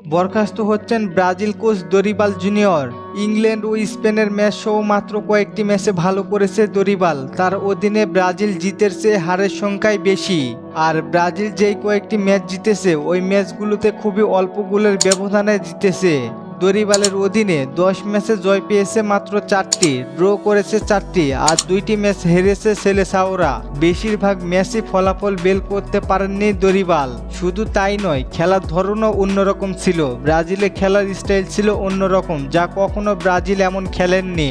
বরখাস্ত হচ্ছেন Brazil coach Dorival Junior. England ও স্পেনের ম্যাচ সহ মাত্র কয়েকটি ম্যাচে ভালো করেছে দরিবাল। তার অধীনে ব্রাজিল জিতের চেয়ে হারের সংখ্যাই বেশি। আর ব্রাজিল যেই কয়েকটি ম্যাচ জিতেছে, ওই ম্যাচগুলোতে খুবই অল্প গোলের ব্যবধানে জিতেছে। দরিবালের অধীনে দশ ম্যাচে জয় পেয়েছে মাত্র চারটি, ড্র করেছে চারটি আর দুইটি ম্যাচ হেরেছে সেলেসাওরা। বেশিরভাগ ম্যাচই ফলাফল বেল করতে পারেননি দরিবাল শুধু তাই নয়, খেলার ধরনও অন্যরকম ছিল। ব্রাজিলে খেলার স্টাইল ছিল অন্যরকম, যা কখনো ব্রাজিল এমন খেলেননি।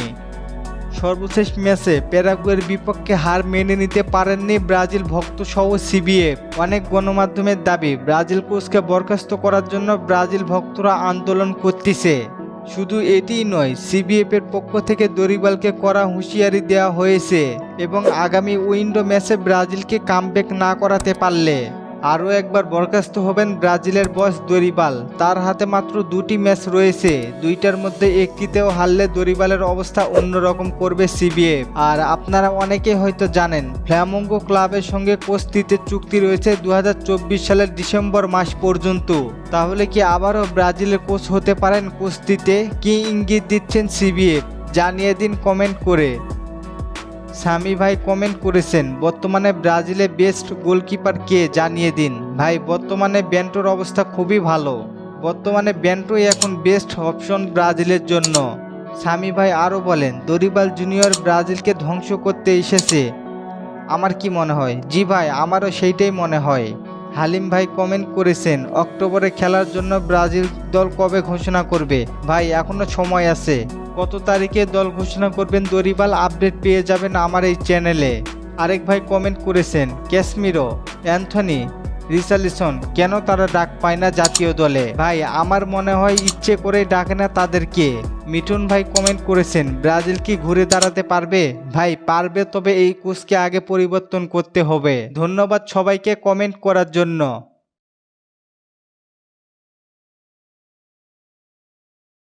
সর্বশেষ ম্যাচে প্যারাগুয়ের বিপক্ষে হার মেনে নিতে পারেননি ব্রাজিল ভক্ত সহ সিবিএফ অনেক গণমাধ্যমের দাবি, ব্রাজিল কোচকে বরখাস্ত করার জন্য ব্রাজিল ভক্তরা আন্দোলন করতেছে। শুধু এটিই নয় সিবিএফ এর পক্ষ থেকে দরিবালকে করা হুঁশিয়ারি দেওয়া হয়েছে এবং আগামী উইন্ডো ম্যাচে ব্রাজিলকে কামব্যাক না করাতে পারলে। আরও একবার বরখাস্ত হবেন ব্রাজিলের বস দরিবাল। তার হাতে মাত্র দুটি ম্যাচ রয়েছে। দুইটার মধ্যে একটিতেও হারলে দরিবালের অবস্থা অন্যরকম করবে সিবিএফ আর আপনারা অনেকে হয়তো জানেন, ফ্ল্যামঙ্গো ক্লাবের সঙ্গে কোস্তিতে চুক্তি রয়েছে দু হাজার চব্বিশ সালের ডিসেম্বর মাস পর্যন্ত। তাহলে কি আবারও ব্রাজিলের কোচ হতে পারেন কুস্তিতে? কি ইঙ্গিত দিচ্ছেন সিবিএফ জানিয়ে দিন কমেন্ট করে। স্বামী ভাই কমেন্ট করেছেন, বর্তমানে ব্রাজিলে বেস্ট গোলকিপার কে জানিয়ে দিন? ভাই, বর্তমানে ব্যান্টোর অবস্থা খুবই ভালো। বর্তমানে ব্যান্টোই এখন বেস্ট অপশন ব্রাজিলের জন্য। স্বামী ভাই আরও বলেন, দরিবাল জুনিয়র ব্রাজিলকে ধ্বংস করতে এসেছে। আমার কি মনে হয়? জি ভাই, আমারও সেইটাই মনে হয়। হালিম ভাই কমেন্ট করেছেন, অক্টোবরে খেলার জন্য ব্রাজিল দল কবে ঘোষণা করবে? ভাই, এখনও সময় আছে। কত তারিখে দল ঘোষণা করবেন দরিবাল আপডেট পেয়ে যাবেন আমার এই চ্যানেলে। আরেক ভাই কমেন্ট করেছেন ক্যাশমিরো অ্যান্থনি রিসালিসন কেন তারা ডাক পায় না জাতীয় দলে? ভাই, আমার মনে হয় ইচ্ছে করে ডাকে না তাদেরকে। মিঠুন ভাই কমেন্ট করেছেন, ব্রাজিল কি ঘুরে দাঁড়াতে পারবে? ভাই, পারবে, তবে এই কোচকে আগে পরিবর্তন করতে হবে। ধন্যবাদ সবাইকে কমেন্ট করার জন্য।